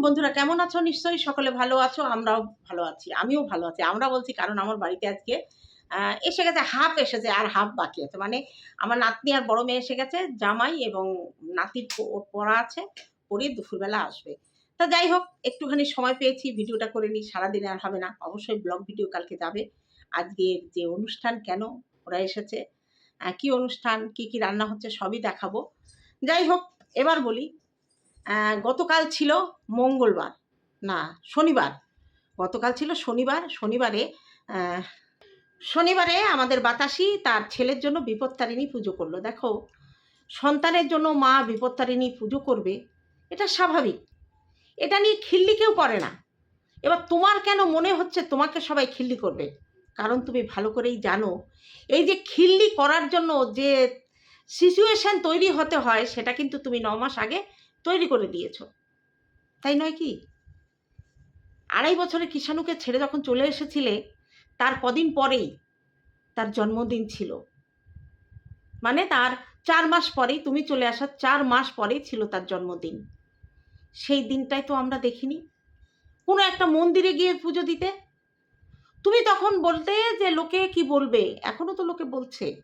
বন্ধুরা, কেমন আছো? নিশ্চয়ই সকলে ভালো আছো, আমরাও ভালো আছি, আমিও ভালো আছি। আমরা বলছি কারণ আমার বাড়িতে আজকে এসে গেছে, হাফ এসেছে আর হাফ বাকি আছে। মানে আমার নাতনি আর বড় মেয়ে এসে গেছে, জামাই এবং নাতির প- পড়া আছে পড়ে দুপুরবেলা আসবে। তা যাই হোক, একটুখানি সময় পেয়েছি, ভিডিওটা করে নিই, সারাদিনে আর হবে না। অবশ্যই ব্লগ ভিডিও কালকে যাবে। আজকের যে অনুষ্ঠান কেন ওরা এসেছে কি অনুষ্ঠান, কি কি রান্না হচ্ছে, সবই দেখাবো। যাই হোক, এবার বলি গতকাল ছিল মঙ্গলবার। না, শনিবার। গতকাল ছিল শনিবার। শনিবারে শনিবারে আমাদের বাতাসি তার ছেলের জন্য বিপত্তারিণী পুজো করল। দেখো, সন্তানের জন্য মা বিপত্তারিণী পুজো করবে, এটা স্বাভাবিক। এটা নিয়ে খিল্লি কেউ করে না। এবার তোমার কেন মনে হচ্ছে তোমাকে সবাই খিল্লি করবে? কারণ তুমি ভালো করেই জানো, এই যে খিল্লি করার জন্য যে সিচুয়েশান তৈরি হতে হয়, সেটা কিন্তু তুমি ন মাস আগে তৈরি করে দিয়েছ। তাই নয় কি? আড়াই বছরে কিষাণুকে ছেড়ে যখন চলে এসেছিলে, তার কদিন পরেই তার জন্মদিন ছিল। মানে তার চার মাস পরেই, তুমি চলে আসার চার মাস পরেই ছিল তার জন্মদিন। সেই দিনটাই তো আমরা দেখিনি। কোনো একটা মন্দিরে গিয়ে পুজো দিতে। তুমি তখন বলতে যে লোকে কি বলবে? এখনও তো লোকে বলছে।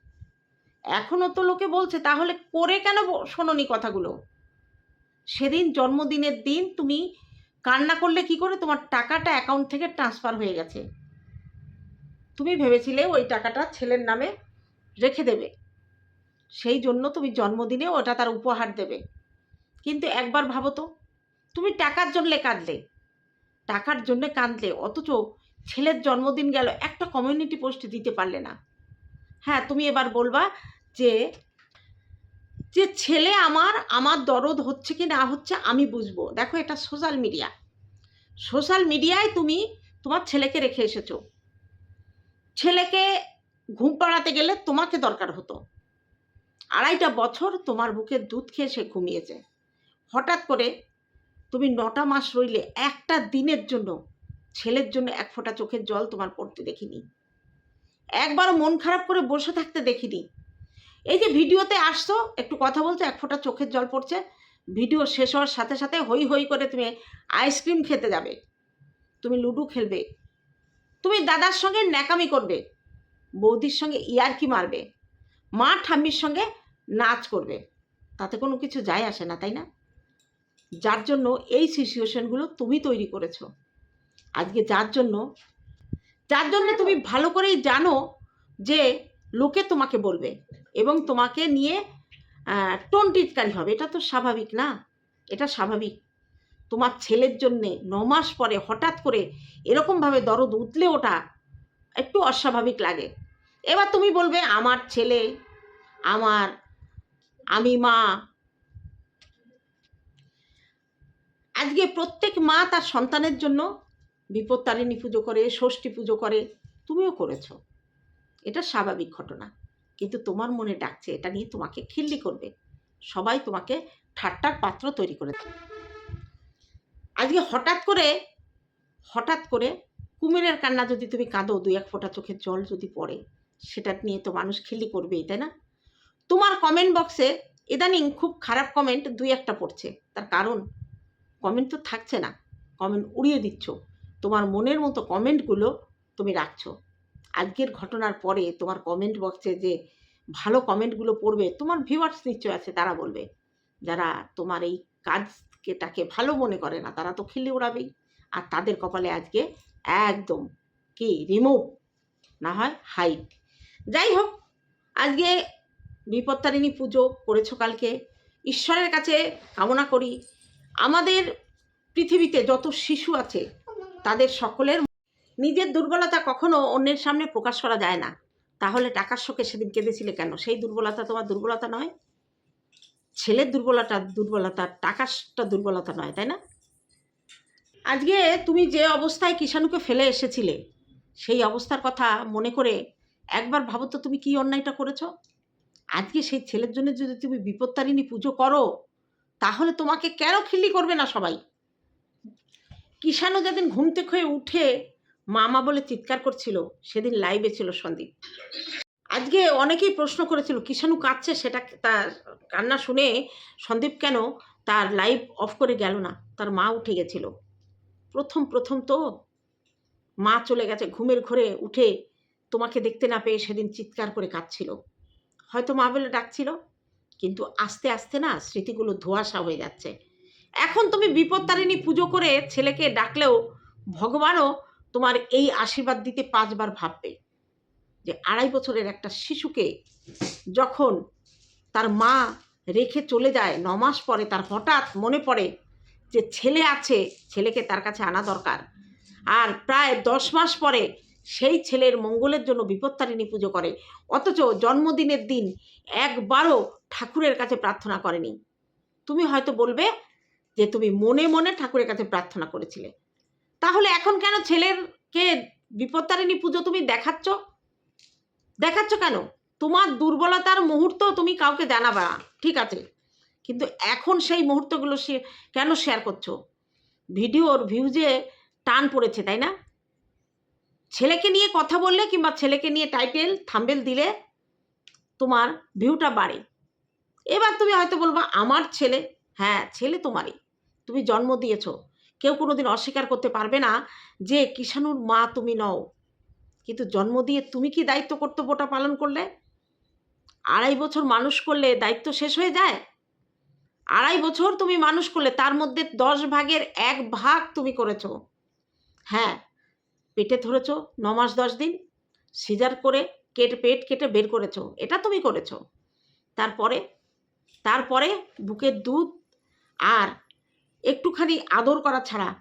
এখনও তো লোকে বলছে। তাহলে করে কেন শোনোনি কথাগুলো? সেদিন জন্মদিনের দিন তুমি কান্না করলে কি করে? তোমার টাকাটা অ্যাকাউন্ট থেকে ট্রান্সফার হয়ে গেছে। তুমি ভেবেছিলে ওই টাকাটা ছেলের নামে রেখে দেবে। সেই জন্য তুমি জন্মদিনে ওটা তার উপহার দেবে। কিন্তু একবার ভাবো তো, তুমি টাকার জন্য কাঁদলে। টাকার জন্য কাঁদলে, অথচ ছেলের জন্মদিন গেল, একটা কমিউনিটি পোস্ট দিতে পারলে না। হ্যাঁ তুমি এবার বলবা যে যে ছেলে আমার আমার দরদ হচ্ছে কি না হচ্ছে আমি বুঝব। দেখো এটা সোশ্যাল মিডিয়া সোশ্যাল মিডিয়ায় তুমি তোমার ছেলেকে রেখে এসেছ। ছেলেকে ঘুম পাড়াতে গেলে তোমাকে দরকার হতো। আড়াইটা বছর তোমার বুকের দুধ খেয়ে সে ঘুমিয়েছে। হঠাৎ করে তুমি নটা মাস রইলে একটা দিনের জন্য ছেলের জন্য এক ফোঁটা চোখের জল তোমার পড়তে দেখিনি। একবারও মন খারাপ করে বসে থাকতে দেখিনি। এই যে ভিডিওতে আসছো, একটু কথা বলছো, এক ফোঁটা চোখের জল পড়ছে। ভিডিও শেষ হওয়ার সাথে সাথে হই হই করে তুমি আইসক্রিম খেতে যাবে। তুমি লুডো খেলবে। তুমি দাদার সঙ্গে ন্যাকামি করবে। বৌদির সঙ্গে ইয়ারকি মারবে। মা ঠাম্মির সঙ্গে নাচ করবে। তাতে কোনো কিছু যায় আসে না, তাই না? যার জন্য এই সিচুয়েশনগুলো তুমি তৈরি করেছ। আজকে যার জন্য যার জন্য তুমি ভালো করেই জানো যে লোকে তোমাকে বলবে। এবং তোমাকে নিয়ে টোন টিটকারি হবে। এটা তো স্বাভাবিক না? এটা স্বাভাবিক। তোমার ছেলের জন্যে ন মাস পরে হঠাৎ করে এরকমভাবে দরদ উতলে ওঠা একটু অস্বাভাবিক লাগে। এবার তুমি বলবে, আমার ছেলে, আমার, আমি মা, আজকে প্রত্যেক মা তার সন্তানের জন্য বিপত্তারিণী পুজো করে, ষষ্ঠী পুজো করে। তুমিও করেছ। এটা স্বাভাবিক ঘটনা। কিন্তু তোমার মনে ডাকছে, এটা নিয়ে তোমাকে খিল্লি করবে। সবাই তোমাকে ঠাট্টার পাত্র তৈরি করেছে আজকে হঠাৎ করে হঠাৎ করে কুমিরের কান্না যদি তুমি কাঁদো, দুই এক ফোঁটা চোখের জল যদি পড়ে, সেটা নিয়ে তো মানুষ খিল্লি করবেই, তাই না? তোমার কমেন্ট বক্সে ইদানিং খুব খারাপ কমেন্ট দুই একটা পড়ছে। তার কারণ কমেন্ট তো থাকছে না কমেন্ট উড়িয়ে দিচ্ছ। তোমার মনের মতো কমেন্টগুলো তুমি রাখছো। আজকের ঘটনার পরে তোমার কমেন্ট বক্সে যে ভালো কমেন্টগুলো পড়বে, তোমার ভিউয়ার্স নিশ্চয় আছে, তারা বলবে। যারা তোমার এই কাজকে তাকে ভালো মনে করে না, তারা তো খিল্লি উড়াবেই আর তাদের কপালে আজকে একদম কি রিমুভ না হয় হাইট যাই হোক, আজকে বিপত্তারিণী পুজো করেছ কালকে। ঈশ্বরের কাছে কামনা করি। আমাদের পৃথিবীতে যত শিশু আছে, তাদের সকলের নিজের দুর্বলতা কখনো অন্যের সামনে প্রকাশ করা যায় না। তাহলে টাকার শোকে সেদিন কেঁদেছিলে কেন? সেই দুর্বলতা তোমার দুর্বলতা নয়? ছেলের দুর্বলতা দুর্বলতা টাকাটা দুর্বলতা নয়, তাই না? আজকে তুমি যে অবস্থায় কিষাণুকে ফেলে এসেছিলে, সেই অবস্থার কথা মনে করে একবার ভাবো তো তুমি কি অন্যায়টা করেছ? আজকে সেই ছেলের জন্য যদি তুমি বিপত্তারিণী পুজো করো, তাহলে তোমাকে কেন খিল্লি করবে না সবাই? কিষাণু যেদিন ঘুম থেকে উঠে মামা বলে চিৎকার করছিল, সেদিন লাইভে ছিল সন্দীপ। আজকে অনেকেই প্রশ্ন করেছিল কিষাণু কাঁদছে? সেটা তার কান্না শুনে সন্দীপ কেন তার লাইভ অফ করে গেল না? তার মা উঠে গেছিল। প্রথম প্রথম তো মা চলে গেছে, ঘুমের ঘরে উঠে তোমাকে দেখতে না পেয়ে সেদিন চিৎকার করে কাঁদছিল। হয়তো মা বলে ডাকছিল, কিন্তু আস্তে আস্তে না স্মৃতিগুলো ধোঁয়াশা হয়ে যাচ্ছে। এখন তুমি বিপত্তারিণী পুজো করে ছেলেকে ডাকলেও ভগবানও তোমার এই আশীর্বাদ দিতে পাঁচবার ভাববে। যে আড়াই বছরের একটা শিশুকে যখন তার মা রেখে চলে যায়, ন মাস পরে তার হঠাৎ মনে পড়ে যে ছেলে আছে, ছেলেকে তার কাছে আনা দরকার। আর প্রায় দশ মাস পরে সেই ছেলের মঙ্গলের জন্য বিপত্তারিণী পুজো করে। অথচ জন্মদিনের দিন একবারও ঠাকুরের কাছে প্রার্থনা করেনি। তুমি হয়তো বলবে যে তুমি মনে মনে ঠাকুরের কাছে প্রার্থনা করেছিলে। তাহলে এখন কেন ছেলেরকে বিপত্তারিণী পুজো তুমি দেখাচ্ছ? দেখাচ্ছ কেন? তোমার দুর্বলতার মুহূর্ত তুমি কাউকে জানাবা ঠিক আছে? কিন্তু এখন সেই মুহূর্তগুলো সে কেন শেয়ার করছ? ভিডিওর ভিউজে টান পড়েছে, তাই না? ছেলেকে নিয়ে কথা বললে কিংবা ছেলেকে নিয়ে টাইটেল থাম্বেল দিলে তোমার ভিউটা বাড়ে। এবার তুমি হয়তো বলবা, আমার ছেলে? হ্যাঁ ছেলে তোমারই। তুমি জন্ম দিয়েছ। কেউ কোনোদিন অস্বীকার করতে পারবে না যে, কিষাণুর মা তুমি নও। কিন্তু জন্ম দিয়ে তুমি কি দায়িত্ব কর্তব্যটা পালন করলে? আড়াই বছর মানুষ করলে দায়িত্ব শেষ হয়ে যায়? আড়াই বছর তুমি মানুষ করলে তার মধ্যে দশ ভাগের এক ভাগ তুমি করেছ। হ্যাঁ পেটে ধরেছ ন মাস দশ দিন, সিজার করে কেটে, পেট কেটে বের করেছ, এটা তুমি করেছ। তারপরে তারপরে বুকের দুধ আর একটুখানি আদর করা ছাড়া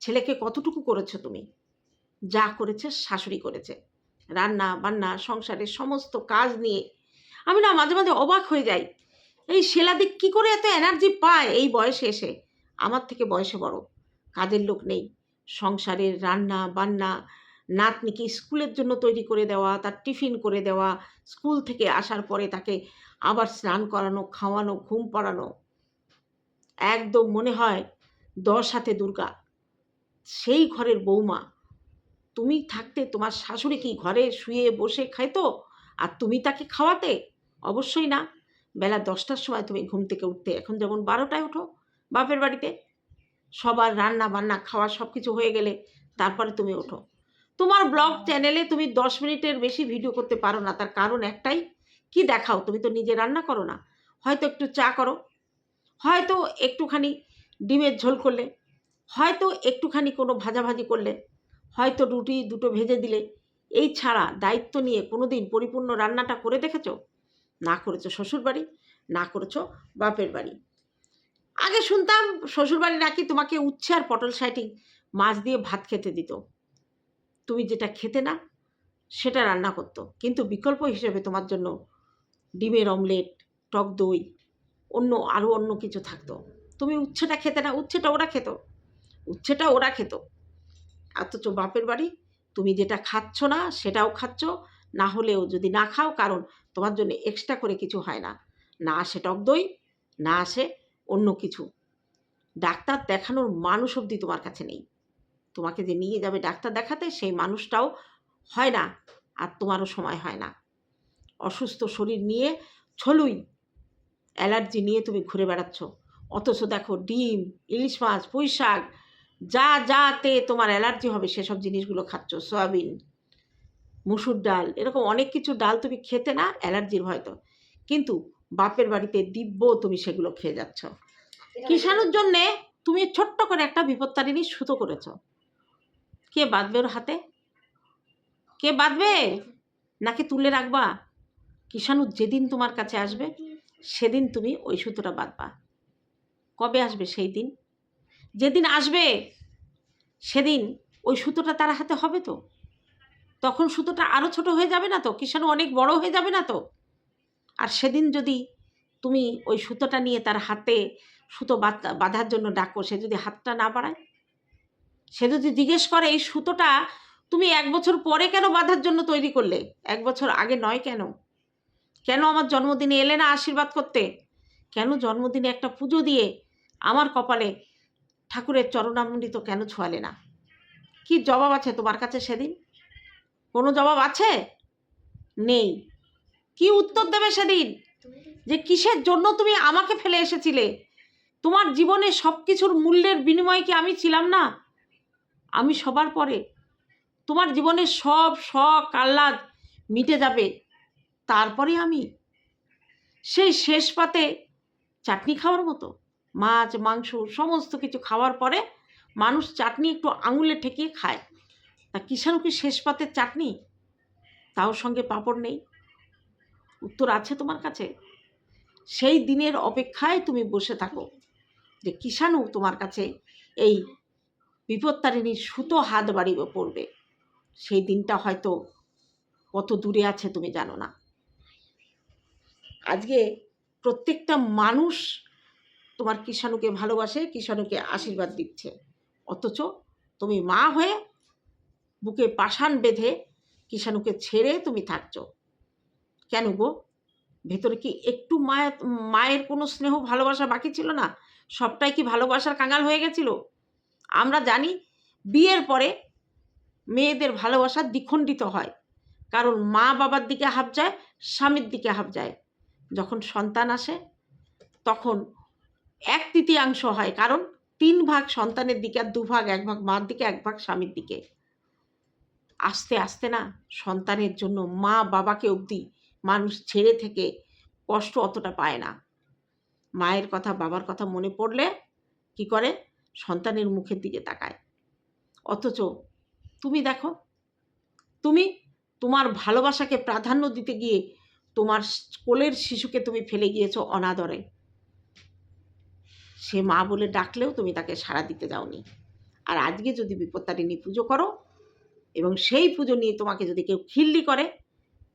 ছেলেকে কতটুকু করেছ তুমি? যা করেছে শাশুড়ি করেছে। রান্না, বান্না, সংসারের সমস্ত কাজ নিয়ে। আমি না মাঝে মাঝে অবাক হয়ে যাই। এই শেলাদিক কী করে এত এনার্জি পায় এই বয়সে এসে? আমার থেকে বয়সে বড়। কাজের লোক নেই। সংসারের রান্না, বান্না, নাতনিকে স্কুলের জন্য তৈরি করে দেওয়া, তার টিফিন করে দেওয়া, স্কুল থেকে আসার পরে তাকে আবার স্নান করানো, খাওয়ানো, ঘুম পড়ানো একদম মনে হয় দশ হাতে দুর্গা। সেই ঘরের বৌমা। তুমি থাকতে তোমার শাশুড়ি কি ঘরে শুয়ে বসে খাইতো? আর তুমি তাকে খাওয়াতে? অবশ্যই না। বেলা দশটার সময় তুমি ঘুম থেকে উঠতে। এখন যেমন বারোটায় ওঠো বাপের বাড়িতে, সবার রান্না বান্না, খাওয়া সব কিছু হয়ে গেলে তারপরে তুমি ওঠো। তোমার ব্লগ চ্যানেলে তুমি দশ মিনিটের বেশি ভিডিও করতে পারো না। তার কারণ একটাই, কি দেখাও? তুমি তো নিজে রান্না করো না। হয়তো একটু চা করো। হয়তো একটুখানি ডিমের ঝোল করলে, হয়তো একটুখানি কোনো ভাজাভাজি করলে, হয়তো রুটি দুটো ভেজে দিলে, এই ছাড়া দায়িত্ব নিয়ে কোনো দিন পরিপূর্ণ রান্নাটা করে দেখেছ? না করেছ শ্বশুরবাড়ি, না করেছ বাপের বাড়ি। আগে শুনতাম শ্বশুরবাড়ি নাকি তোমাকে উচ্ছে আর পটল সাইটিং মাছ দিয়ে ভাত খেতে দিত। তুমি যেটা খেতে না, সেটা রান্না করতো। কিন্তু বিকল্প হিসেবে তোমার জন্য ডিমের অমলেট, টক দই অন্য আরও অন্য কিছু থাকতো। তুমি উচ্ছেটা খেতে না, উচ্ছেটা ওরা খেত। উচ্ছেটা ওরা খেত। অথচ বাপের বাড়ি, তুমি যেটা খাচ্ছ না, সেটাও খাচ্ছ, না হলেও যদি না খাও, কারণ তোমার জন্য এক্সট্রা করে কিছু হয় না। না আসে টক দই, না আসে অন্য কিছু। ডাক্তার দেখানোর মানুষ অবধি তোমার কাছে নেই। তোমাকে যে নিয়ে যাবে ডাক্তার দেখাতে, সেই মানুষটাও হয় না, আর তোমারও সময় হয় না। অসুস্থ শরীর নিয়ে ছলুই। অ্যালার্জি নিয়ে তুমি ঘুরে বেড়াচ্ছ। অথচ দেখো ডিম, ইলিশ মাছ পুঁই শাক যা, যাতে তোমার অ্যালার্জি হবে সেসব জিনিসগুলো খাচ্ছ, সয়াবিন, মুসুর ডাল, এরকম অনেক কিছু ডাল তুমি খেতে না, অ্যালার্জির হয়তো কিন্তু বাপের বাড়িতে দিব্য তুমি সেগুলো খেয়ে যাচ্ছ। কিষাণুর জন্যে তুমি ছোট্ট করে একটা বিপত্তারিণী সুতো করেছ। কে বাঁধবে ওর হাতে? কে বাঁধবে? নাকি তুলে রাখবা? কিষাণু যেদিন তোমার কাছে আসবে সেদিন তুমি ওই সুতোটা বাঁধবা। কবে আসবে সেই দিন? যেদিন আসবে, সেদিন ওই সুতোটা তার হাতে হবে তো? তখন সুতোটা আরও ছোট হয়ে যাবে না তো? কিষাণু অনেক বড় হয়ে যাবে না তো? আর সেদিন যদি তুমি ওই সুতোটা নিয়ে তার হাতে সুতো বাঁধার জন্য ডাকো, সে যদি হাতটা না বাড়ায়? সে যদি জিজ্ঞেস করে, এই সুতোটা তুমি এক বছর পরে কেন বাঁধার জন্য তৈরি করলে? এক বছর আগে নয় কেন? কেন আমার জন্মদিনে এলে না আশীর্বাদ করতে? কেন জন্মদিনে একটা পুজো দিয়ে আমার কপালে ঠাকুরের চরণামৃত কেন ছোঁয়ালে না? কি জবাব আছে তোমার কাছে সেদিন? কোনো জবাব আছে? নেই। কি উত্তর দেবে সেদিন? যে কিসের জন্য তুমি আমাকে ফেলে এসেছিলে? তোমার জীবনে সব কিছুর মূল্যের বিনিময়ে কি আমি ছিলাম না? আমি সবার পরে। তোমার জীবনের সব শখ, আহ্লাদ মিটে যাবে। তারপরে আমি সেই শেষ পাতে চাটনি খাওয়ার মতো, মাছ, মাংস সমস্ত কিছু খাওয়ার পরে মানুষ চাটনি একটু আঙুলে ঠেকিয়ে খায়। তা কিষাণু কি শেষ পাতের চাটনি? তাও সঙ্গে পাঁপড় নেই। উত্তর আছে তোমার কাছে? সেই দিনের অপেক্ষায় তুমি বসে থাকো যে কিষাণু তোমার কাছে এই বিপত্তারিণীর সুতো হাত বাড়িয়ে পড়বে। সেই দিনটা হয়তো কত দূরে আছে তুমি জানো না। আজকে প্রত্যেকটা মানুষ তোমার কিষাণুকে ভালোবাসে, কিষাণুকে আশীর্বাদ দিচ্ছে। অথচ তুমি মা হয়ে বুকে পাষাণ বেঁধে কিষাণুকে ছেড়ে তুমি থাকছ। কেন গো? ভেতরে কি একটু মায়ের মায়ের কোনো স্নেহ, ভালোবাসা বাকি ছিল না? সবটাই কি ভালোবাসার কাঙাল হয়ে গেছিল? আমরা জানি বিয়ের পরে মেয়েদের ভালোবাসা দ্বিখণ্ডিত হয়। কারণ মা বাবার দিকে হাফ যায়, স্বামীর দিকে হাফ যায়। যখন সন্তান আসে, তখন এক তৃতীয়াংশ হয়। কারণ তিন ভাগ সন্তানের দিকে আর দু ভাগ, এক ভাগ মার দিকে, এক ভাগ স্বামীর দিকে। আস্তে আস্তে না সন্তানের জন্য মা বাবাকে অবধি মানুষ ছেড়ে থেকে কষ্ট অতটা পায় না। মায়ের কথা, বাবার কথা মনে পড়লে কি করে? সন্তানের মুখের দিকে তাকায়। অথচ তুমি দেখো, তুমি তোমার ভালোবাসাকে প্রাধান্য দিতে গিয়ে তোমার কোলের শিশুকে তুমি ফেলে গিয়েছ অনাদরে। সে মা বলে ডাকলেও তুমি তাকে সাড়া দিতে যাওনি। আর আজকে যদি বিপত্তারিণী পুজো করো এবং সেই পুজো নিয়ে তোমাকে যদি কেউ খিল্লি করে,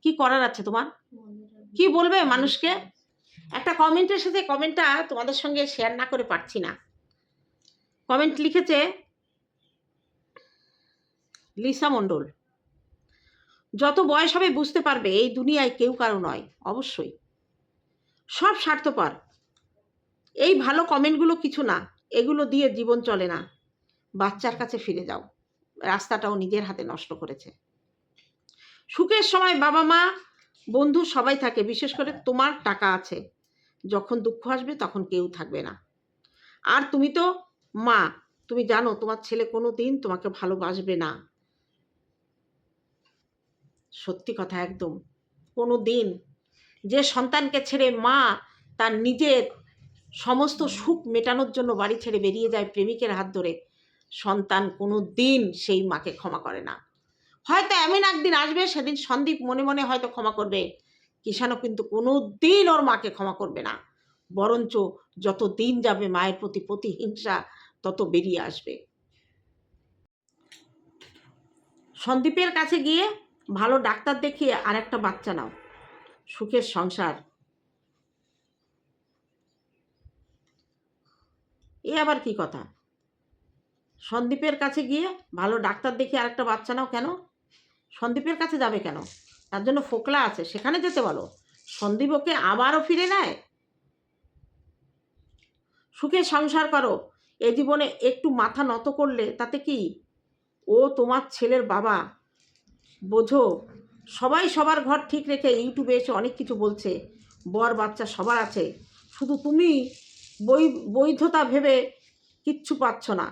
কি করার আছে তোমার? কি বলবে মানুষকে? একটা কমেন্টের সাথে কমেন্টটা তোমাদের সঙ্গে শেয়ার না করে পারছি না। কমেন্ট লিখেছে, লিসা মণ্ডল। যত বয়স হবে বুঝতে পারবে এই দুনিয়ায় কেউ কারও নয়, অবশ্যই। সব স্বার্থপর। এই ভালো কমেন্টগুলো কিছু না, এগুলো দিয়ে জীবন চলে না। বাচ্চার কাছে ফিরে যাও। রাস্তাটাও নিজের হাতে নষ্ট করেছে। সুখের সময় বাবা মা, বন্ধু সবাই থাকে, বিশেষ করে তোমার টাকা আছে। যখন দুঃখ আসবে তখন কেউ থাকবে না। আর তুমি তো মা, তুমি জানো তোমার ছেলে কোনো দিন তোমাকে ভালোবাসবে না। সত্যি কথা একদম। কোনো দিন যে সন্তানকে ছেড়ে মা তার নিজের সমস্ত সুখ মেটানোর জন্য বাড়ি ছেড়ে বেরিয়ে যায় প্রেমিকের হাত ধরে, সন্তান কোনো দিন সেই মাকে ক্ষমা করে না। হয়তো এমন একদিন আসবে, সেদিন সন্দীপ মনে মনে হয়তো ক্ষমা করবে। কিষানও কিন্তু কোনো দিন ওর মাকে ক্ষমা করবে না। বরঞ্চ যত দিন যাবে মায়ের প্রতি প্রতিহিংসা, তত বেরিয়ে আসবে। সন্দীপের কাছে গিয়ে ভালো ডাক্তার দেখিয়ে আর একটা বাচ্চা নাও। সুখের সংসার। এ আবার কি কথা? সন্দীপের কাছে গিয়ে ভালো ডাক্তার দেখিয়ে আরেকটা বাচ্চা নাও কেন? সন্দীপের কাছে যাবে কেন? তার জন্য ফোকলা আছে, সেখানে যেতে বলো। সন্দীপ ওকে আবারও ফিরে নেয়। সুখে সংসার করো। এ জীবনে একটু মাথা নত করলে তাতে কি? ও তোমার ছেলের বাবা। বোঝো। সবাই সবার ঘর ঠিক রেখে ইউটিউবে এসে অনেক কিছু বলছে। বর বাচ্চা সবার আছে। শুধু তুমি বৈ, বৈধতা ভেবে কিচ্ছু পাচ্ছ না।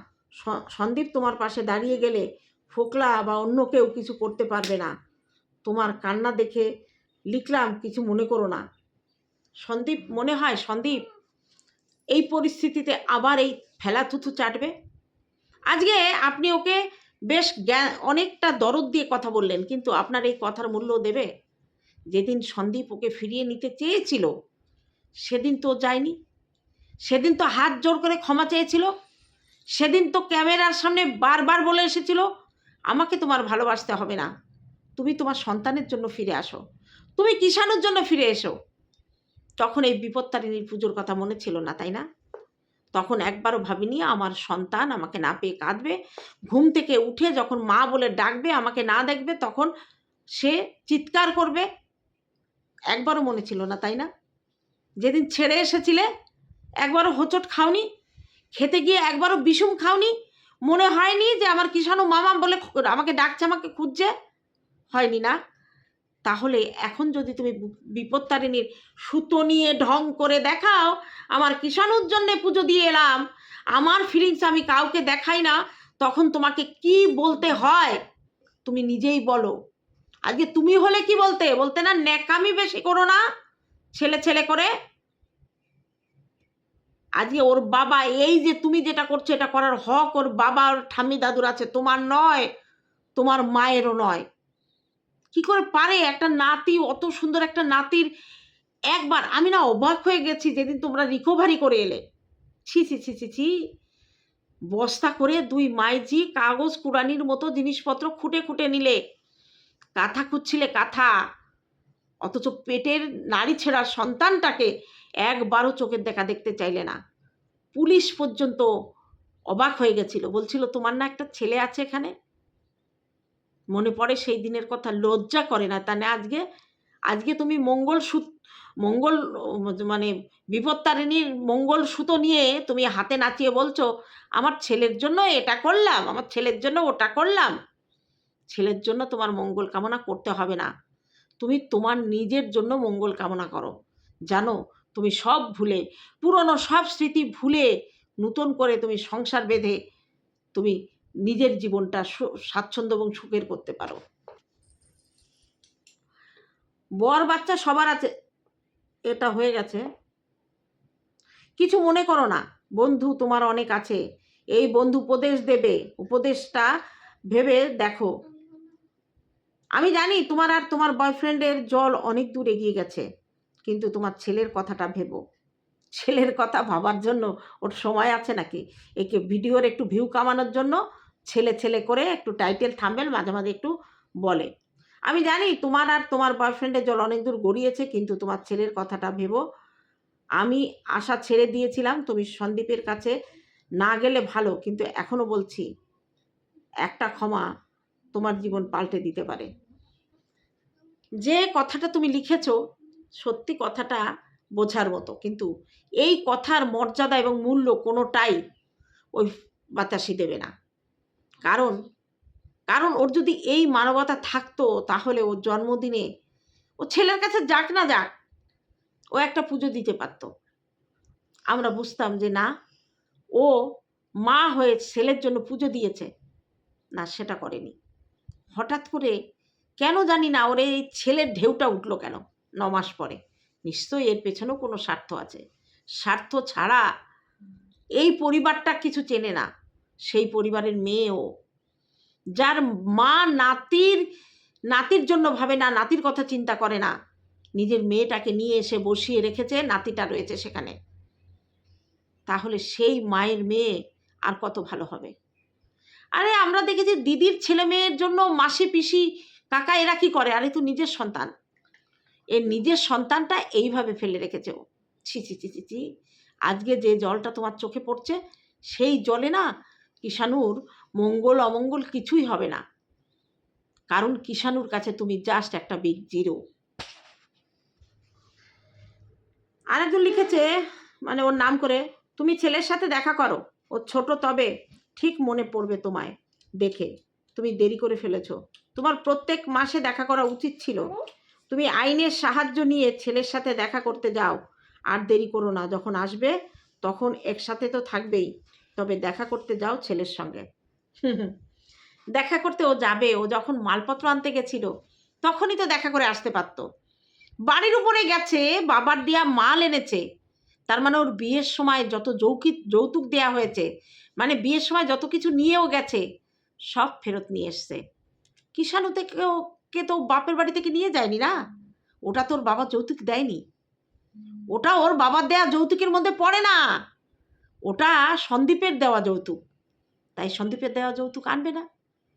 সন্দীপ তোমার পাশে দাঁড়িয়ে গেলে ফোকলা বা অন্য কেউ কিছু করতে পারবে না। তোমার কান্না দেখে লিখলাম, কিছু মনে করো না। সন্দীপ, মনে হয় সন্দীপ, এই পরিস্থিতিতে আবার এই ফেলা থুথু চাটবে? আজকে আপনি ওকে বেশ জ্ঞান অনেকটা দরদ দিয়ে কথা বললেন, কিন্তু আপনার এই কথার মূল্য দেবে? যেদিন সন্দীপ ওকে ফিরিয়ে নিতে চেয়েছিল, সেদিন তো যায়নি। সেদিন তো হাত জোর করে ক্ষমা চেয়েছিল। সেদিন তো ক্যামেরার সামনে বারবার বলে এসেছিল, আমাকে তোমার ভালোবাসতে হবে না। তুমি তোমার সন্তানের জন্য ফিরে আসো। তুমি কিষাণের জন্য ফিরে এসো। তখন এই বিপত্তারিণীর পুজোর কথা মনে ছিল না, তাই না? তখন একবারও ভাবিনি, আমার সন্তান আমাকে না পেয়ে কাঁদবে। ঘুম থেকে উঠে যখন মা বলে ডাকবে, আমাকে না দেখবে, তখন সে চিৎকার করবে। একবারও মনে ছিল না, তাই না? যেদিন ছেড়ে এসেছিলে, একবারও হোঁচট খাওনি, খেতে গিয়ে একবারও বিষুম খাওনি। মনে হয়নি যে আমার কিষাণু মামা বলে আমাকে ডাকছে, আমাকে খুঁজছে। হয়নি না। তাহলে এখন যদি তুমি বিপত্তারিণীর সুতো নিয়ে ঢং করে দেখাও, আমার কিষাণুর জন্যে পুজো দিয়ে এলাম, আমার ফিলিংস আমি কাউকে দেখাই না, তখন তোমাকে কি বলতে হয়? তুমি নিজেই বলো। আজকে তুমি হলে কি বলতে? বলতে না, ন্যাকামি বেশি করো না, ছেলে ছেলে করে। আজকে ওর বাবা, এই যে তুমি যেটা করছ, এটা করার হক ওর বাবা ওর ঠাম্মি দাদুর আছে, তোমার নয়, তোমার মায়েরও নয়। কি করে পারে একটা নাতি, অত সুন্দর একটা নাতির? একবার আমি না অবাক হয়ে গেছি যেদিন তোমরা রিকভারি করে এলে। ছি ছি ছি ছি ছি। বস্তা করে দুই মাইজি কাগজ কুড়ানির মতো জিনিসপত্র খুঁটে খুঁটে নিলে। কাঁথা খুঁজছিলে কাঁথা। অথচ পেটের নারী ছেঁড়ার সন্তানটাকে একবারও চোখের দেখা দেখতে চাইলে না। পুলিশ পর্যন্ত অবাক হয়ে গেছিল। বলছিল, তোমার না একটা ছেলে আছে এখানে? মনে পড়ে সেই দিনের কথা। লজ্জা করে না। তাহলে আজকে আজকে তুমি মঙ্গল সূত, মঙ্গল মানে বিপত্তারিণীর মঙ্গল সুতো নিয়ে তুমি হাতে নাচিয়ে বলছো, আমার ছেলের জন্য এটা করলাম, আমার ছেলের জন্য ওটা করলাম। ছেলের জন্য তোমার মঙ্গল কামনা করতে হবে না। তুমি তোমার নিজের জন্য মঙ্গল কামনা করো। জানো, তুমি সব ভুলে, পুরনো সব স্মৃতি ভুলে নতুন করে তুমি সংসার বেঁধে তুমি নিজের জীবনটা স্বাচ্ছন্দ্য এবং সুখের করতে পারো। বর বাচ্চা সবার আছে, এটা হয়ে গেছে। কিছু মনে করো না, বন্ধু তোমার অনেক আছে, এই বন্ধু উপদেশ দেবে, উপদেশটা ভেবে দেখো। আমি জানি তোমার আর তোমার বয়ফ্রেন্ডের জল অনেক দূর এগিয়ে গেছে, কিন্তু তোমার ছেলের কথাটা ভেবো। ছেলের কথা ভাবার জন্য ওর সময় আছে নাকি? একে ভিডিওর একটু ভিউ কামানোর জন্য ছেলে ছেলে করে একটু টাইটেল থাম্বেল মাঝে মাঝে একটু বলে। আমি জানি তোমার আর তোমার বয়ফ্রেন্ডের জল অনেক দূর গড়িয়েছে, কিন্তু তোমার ছেলের কথাটা ভেবো। আমি আশা ছেড়ে দিয়েছিলাম, তুমি সন্দীপের কাছে না গেলে ভালো, কিন্তু এখনও বলছি, একটা ক্ষমা তোমার জীবন পাল্টে দিতে পারে। যে কথাটা তুমি লিখেছো, সত্যি কথাটা বোঝার মতো, কিন্তু এই কথার মর্যাদা এবং মূল্য কোনোটাই ওই বাতাসি দেবে না। কারণ কারণ ওর যদি এই মানবতা থাকতো তাহলে ওর জন্মদিনে ও ছেলের কাছে যাক না যাক, ও একটা পুজো দিতে পারত। আমরা বুঝতাম যে না, ও মা হয়ে ছেলের জন্য পুজো দিয়েছে। না, সেটা করেনি। হঠাৎ করে কেন জানি না ওর এই ছেলের ঢেউটা উঠল কেন ন মাস পরে। নিশ্চয়ই এর পেছনেও কোনো স্বার্থ আছে। স্বার্থ ছাড়া এই পরিবারটা কিছু চেনে না। সেই পরিবারের মেয়েও। যার মা নাতির নাতির জন্য ভাবে না, নাতির কথা চিন্তা করে না। নিজের মেয়েটাকে নিয়ে এসে বসিয়ে রেখেছে, নাতিটা রয়েছে সেখানে। তাহলে সেই মায়ের মেয়ে আর কত ভালো হবে? আরে, আমরা দেখেছি দিদির ছেলে মেয়ের জন্য মাসি, পিসি, কাকা এরা কি করে? আরে, তো নিজের সন্তান। এর নিজের সন্তানটা এইভাবে ফেলে রেখেছে ও। ছি ছি ছি ছি ছি। আজকে যে জলটা তোমার চোখে পড়ছে, সেই জলে না কিষাণুর মঙ্গল অমঙ্গল কিছুই হবে না। কারণ কিষাণুর কাছে তুমি জাস্ট একটা বিগ জিরো আরেকজন লিখেছে মানে ওর নাম করে, তুমি ছেলের সাথে দেখা করো, ও ছোট তবে ঠিক মনে পড়বে তোমায় দেখে। তুমি দেরি করে ফেলেছো। তোমার প্রত্যেক মাসে দেখা করা উচিত ছিল। তুমি আইনের সাহায্য নিয়ে ছেলের সাথে দেখা করতে যাও। আর দেরি করো না, যখন আসবে, তখন একসাথে তো থাকবেই। তবে দেখা করতে যাও ছেলের সঙ্গে। দেখা করতে ও যাবে ও যখন মালপত্র আনতে গেছিল তখনই তো দেখা করে আসতে পারতো। বাড়ির উপরে গেছে বাবার দেয়া মাল এনেছে। তার মানে ওর বিয়ের সময় যত যৌকিক যৌতুক দেয়া হয়েছে মানে বিয়ের সময় যত কিছু নিয়েও গেছে সব ফেরত নিয়ে এসছে। কিষাণু কে তো বাপের বাড়ি থেকে নিয়ে যায়নি না? ওটা তোর বাবা যৌতুক দেয়নি। ওটা ওর বাবার দেয়া যৌতুকের মধ্যে পড়ে না। ওটা সন্দীপের দেওয়া যৌতুক। তাই সন্দীপের দেওয়া যৌতুক আনবে না।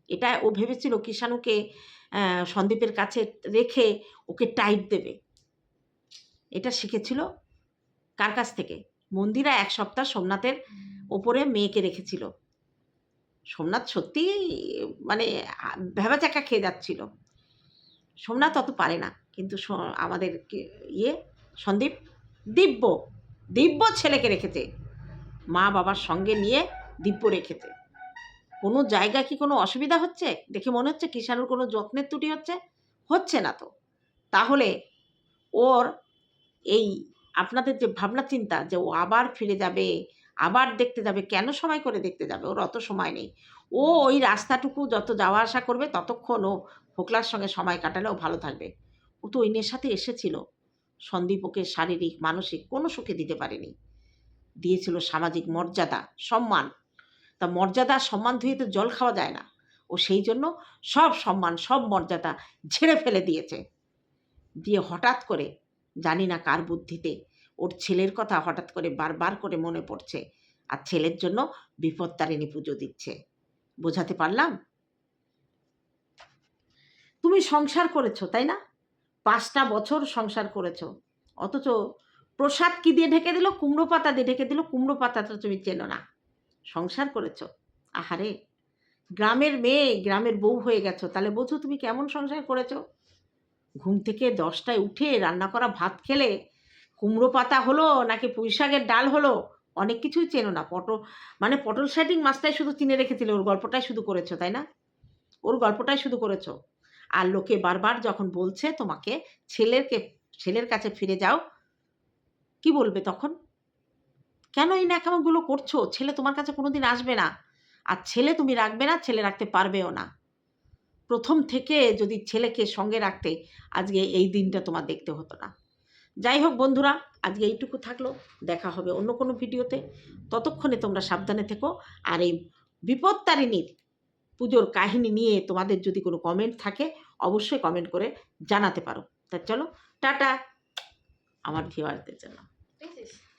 এটা ও ভেবেছিল কিষাণুকে সন্দীপের কাছে রেখে ওকে টাইট দেবে। এটা শিখেছিল কার কাছ থেকে? মন্দিরা এক সপ্তাহ সোমনাথের ওপরে মেয়েকে রেখেছিল। সোমনাথ সত্যি মানে ভেবাচাকা খেয়ে যাচ্ছিল। সোমনাথ অত পারে না। কিন্তু আমাদের ইয়ে সন্দীপ দিব্য দিব্য ছেলেকে রেখেছে। মা বাবার সঙ্গে নিয়ে দিব্য রেখেছে কোনো জায়গায় কি কোনো অসুবিধা হচ্ছে? দেখে মনে হচ্ছে কিষাণুর কোনো যত্নের ত্রুটি হচ্ছে? হচ্ছে না তো। তাহলে ওর এই আপনাদের যে ভাবনা চিন্তা যে ও আবার ফিরে যাবে, আবার দেখতে যাবে, কেন সময় করে দেখতে যাবে? ওর অত সময় নেই। ও ওই রাস্তাটুকু যত যাওয়া আসা করবে, ততক্ষণ ও ফোকলার সঙ্গে সময় কাটালে ও ভালো থাকবে। ও তো ওই নেশাতে এসেছিল। সন্দীপ ওকে শারীরিক, মানসিক কোনো সুখে দিতে পারেনি। দিয়েছিল সামাজিক মর্যাদা, সম্মান। তা মর্যাদা, সম্মান ধুয়ে তো জল খাওয়া যায় না। ও সেই জন্য সব সম্মান, সব মর্যাদা ঝেড়ে ফেলে দিয়েছে। দিয়ে হঠাৎ করে, জানি না কার বুদ্ধিতে, ওর ছেলের কথা হঠাৎ করে বারবার করে মনে পড়ছে। আর ছেলের জন্য বিপত্তারিণী পুজো দিচ্ছে। বোঝাতে পারলাম? তুমি সংসার করেছ, তাই না? পাঁচটা বছর সংসার করেছ। অথচ প্রসাদ কি দিয়ে ঢেকে দিল? কুমড়ো পাতা দিয়ে ঢেকে দিল। কুমড়ো পাতাটা তুমি চেনো না। সংসার করেছ। আহারে! গ্রামের মেয়ে, গ্রামের বউ হয়ে গেছো। তাহলে বোঝো তুমি কেমন সংসার করেছ? ঘুম থেকে দশটায় উঠে রান্না করা ভাত খেলে কুমড়ো পাতা হলো নাকি পুঁই শাকের ডাল হলো? অনেক কিছুই চেনো না। পটল মানে পটল শাইটিং মাছটাই শুধু চিনে রেখেছিলে। ওর গল্পটাই শুধু করেছ, তাই না? ওর গল্পটাই শুধু করেছ। আর লোকে বারবার যখন বলছে তোমাকে, ছেলেরকে, ছেলের কাছে ফিরে যাও। কি বলবে তখন? কেন এই ন্যাকামগুলো করছ? ছেলে তোমার কাছে কোনোদিন আসবে না। আর ছেলে তুমি রাখবে না, ছেলে রাখতে পারবেও না। প্রথম থেকে যদি ছেলেকে সঙ্গে রাখতে, আজকে এই দিনটা তোমার দেখতে হতো না। যাই হোক বন্ধুরা, আজকে এইটুকু থাকল। দেখা হবে অন্য কোনো ভিডিওতে। ততক্ষণে তোমরা সাবধানে থেকো। আর এই বিপত্তারিণীর পুজোর কাহিনী নিয়ে তোমাদের যদি কোনো কমেন্ট থাকে, অবশ্যই কমেন্ট করে জানাতে পারো। তা চলো, টাটা। আমার ভিউয়ারদের জন্য। This is